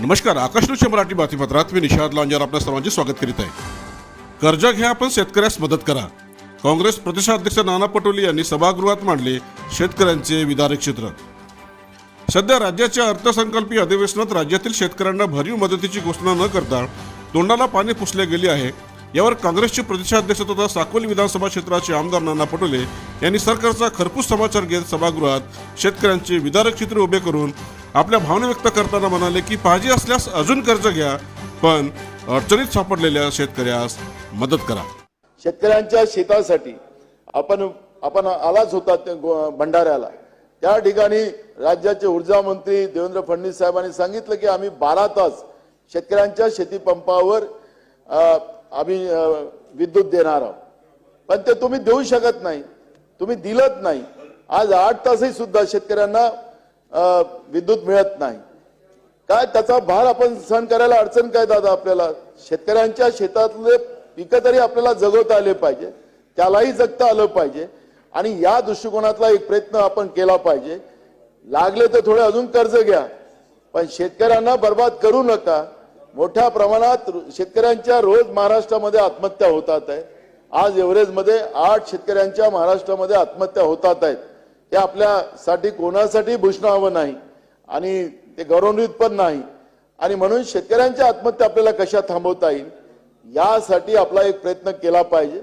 नमस्कार आकाशनुच्या मराठी बातमीपत्रात मी निषाद लांजार आपल्या सर्वांचे स्वागत करीत आहे. कर्ज घ्या पण शेतकऱ्यास मदत करा. काँग्रेस प्रदेशाध्यक्ष नाना पटोले यांनी सभागृहात मांडले शेतकऱ्यांचे विदारक चित्र. सध्या राज्याच्या अर्थसंकल्पीय अधिवेशनात राज्यातील शेतकऱ्यांना भरीव मदतीची घोषणा न करता तोंडाला पाणी पुसले गेले आहे. यावर काँग्रेसचे प्रदेशाध्यक्ष तथा साकोली विधानसभा क्षेत्राचे आमदार नाना पटोले यांनी सरकारचा खरपूस समाचार घेत सभागृहात शेतकऱ्यांचे विदारक चित्र उभे करून आपल्या भावना व्यक्त करताना म्हणाले की पाहिजे असल्यास अजून कर्ज घ्या पण अडचणीत सापडलेल्या शेतकऱ्यास मदत करा. शेतकऱ्यांच्या शेतासाठी आपण आपण आलाच होता त्या भंडाऱ्याला. त्या ठिकाणी राज्याचे ऊर्जा मंत्री देवेंद्र फडणवीस साहेबांनी सांगितलं की आम्ही बारा तास शेतकऱ्यांच्या शेती पंपावर आम्ही विद्युत देणार आहोत. पण ते तुम्ही देऊ शकत नाही तुम्ही दिलत नाही. आज आठ तासही सुद्धा शेतकऱ्यांना विद्युत मिळत नाही. काय त्याचा भार आपण सहन करायला अडचण काय दादा आपल्याला? शेतकऱ्यांच्या शेतातले पिकं तरी आपल्याला जगवता आले पाहिजे. त्यालाही जगता आलं पाहिजे. आणि या दृष्टिकोनातला एक प्रयत्न आपण केला पाहिजे. लागले तर थोडे अजून कर्ज घ्या. पण शेतकऱ्यांना बर्बाद करू नका. मोठ्या प्रमाणात शेतकऱ्यांच्या रोज महाराष्ट्रामध्ये आत्महत्या होतात आहे. आज एव्हरेजमध्ये आठ शेतकऱ्यांच्या महाराष्ट्रामध्ये आत्महत्या होतात आहेत. ते आपल्यासाठी कोणासाठी भूषण हवं नाही आणि ते गौरवान्वित पण नाही. आणि म्हणून शेतकऱ्यांच्या आत्महत्या आपल्याला कशा थांबवता येईल यासाठी आपला एक प्रयत्न केला पाहिजे.